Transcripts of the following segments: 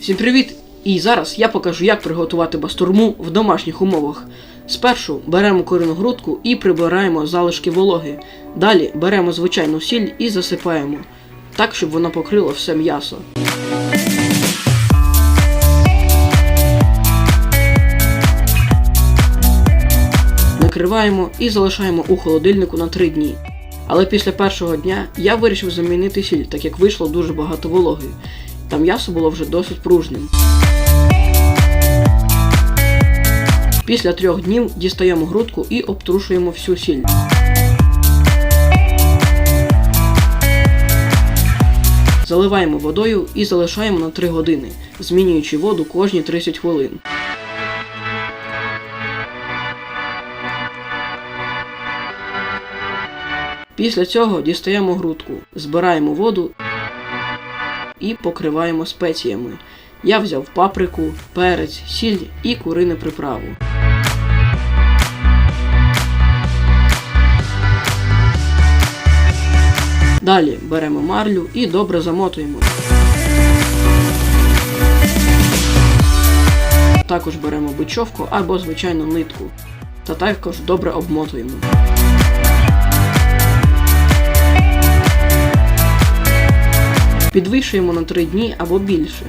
Всім привіт! І зараз я покажу, як приготувати бастурму в домашніх умовах. Спершу беремо курину грудку і прибираємо залишки вологи. Далі беремо звичайну сіль і засипаємо, так, щоб вона покрила все м'ясо. Накриваємо і залишаємо у холодильнику на 3 дні. Але після першого дня я вирішив замінити сіль, так як вийшло дуже багато вологи, та м'ясо було вже досить пружним. Після трьох днів дістаємо грудку і обтрушуємо всю сіль. Заливаємо водою і залишаємо на 3 години, змінюючи воду кожні 30 хвилин. Після цього дістаємо грудку, збираємо воду і покриваємо спеціями. Я взяв паприку, перець, сіль і курине приправу. Далі беремо марлю і добре замотуємо. Також беремо бичовку або звичайну нитку. Та також добре обмотуємо. Підвішуємо на 3 дні або більше.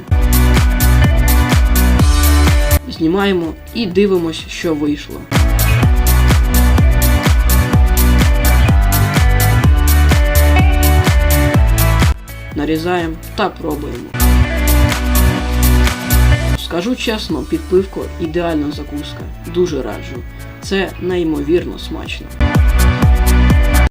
Знімаємо і дивимось, що вийшло. Нарізаємо та пробуємо. Скажу чесно, під пивко ідеальна закуска. Дуже раджу. Це неймовірно смачно.